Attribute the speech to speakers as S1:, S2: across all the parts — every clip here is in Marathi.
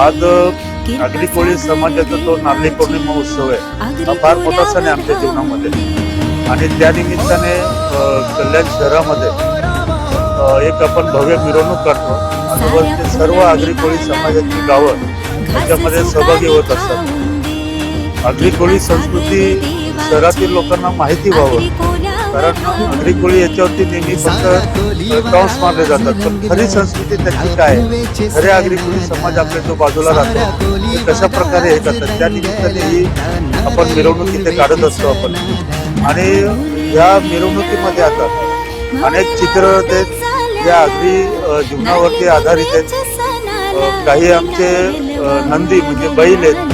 S1: आज नागरी कोळी समाजाचा तो नागरी पौर्णिमा उत्सव आहे. हा फार मोठा सण आहे आमच्या जीवनामध्ये. आणि त्या निमित्ताने कल्याण शहरामध्ये एक आपण भव्य मिरवणूक करतो आणि ते सर्व आगरी कोळी समाजाची गावं त्याच्यामध्ये सहभागी होत असतात. आगरी कोळी संस्कृती शहरातील लोकांना माहिती व्हावं. कारण आगरी कोळी याच्यावरती नेहमी फक्त टॉन्स मारले जातात. पण खरी संस्कृती त्याची काय? आहे? खरे आगरी कोळी समाज आपल्या जो बाजूला राहतो ते कशा प्रकारे हे करतात? त्या निमित्ताने ही आपण मिरवणूक इथे काढत असतो आपण. आणि या मिरवणुकीमध्ये आता अनेक चित्र ते या आगरी जीवनावरती आधारित आहेत. काही आमचे नंदी म्हणजे बैल आहेत.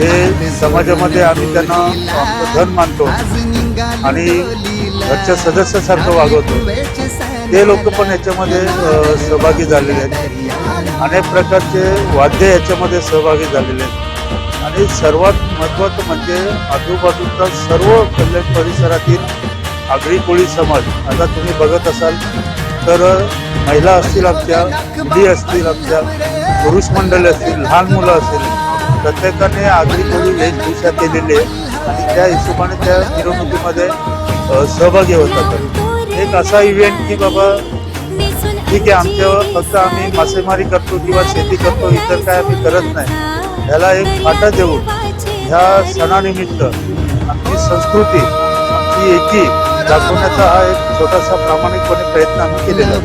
S1: हे समाजामध्ये आम्ही त्यांना धन मानतो. आणि घरच्या सदस्यासारखं वागवतो. ते लोक पण याच्यामध्ये सहभागी झालेले आहेत. अनेक प्रकारचे वाद्य याच्यामध्ये सहभागी झालेले आहेत. आणि सर्वात महत्त्वाचं म्हणजे आजूबाजूचा सर्व कल्याण परिसरातील आगरी कोळी समाज आता तुम्ही बघत असाल तर महिला असतील आमच्या मुली असतील आमच्या पुरुष मंडळी असतील लहान मुलं असतील प्रत्येकाने आगरी कोळी वेशभूषा केलेली आहे. आणि त्या हिशोबाने त्या मिरवणुकीमध्ये सहभागी होतात. एक असा इव्हेंट की बाबा ठीक आहे आमच्यावर फक्त आम्ही मासेमारी करतो किंवा शेती करतो इतर काय आम्ही करत नाही. ह्याला एक फाटा देऊन ह्या सणानिमित्त आमची संस्कृती आमची एकी दाखवण्याचा हा एक छोटासा प्रामाणिकपणे प्रयत्न आम्ही केलेला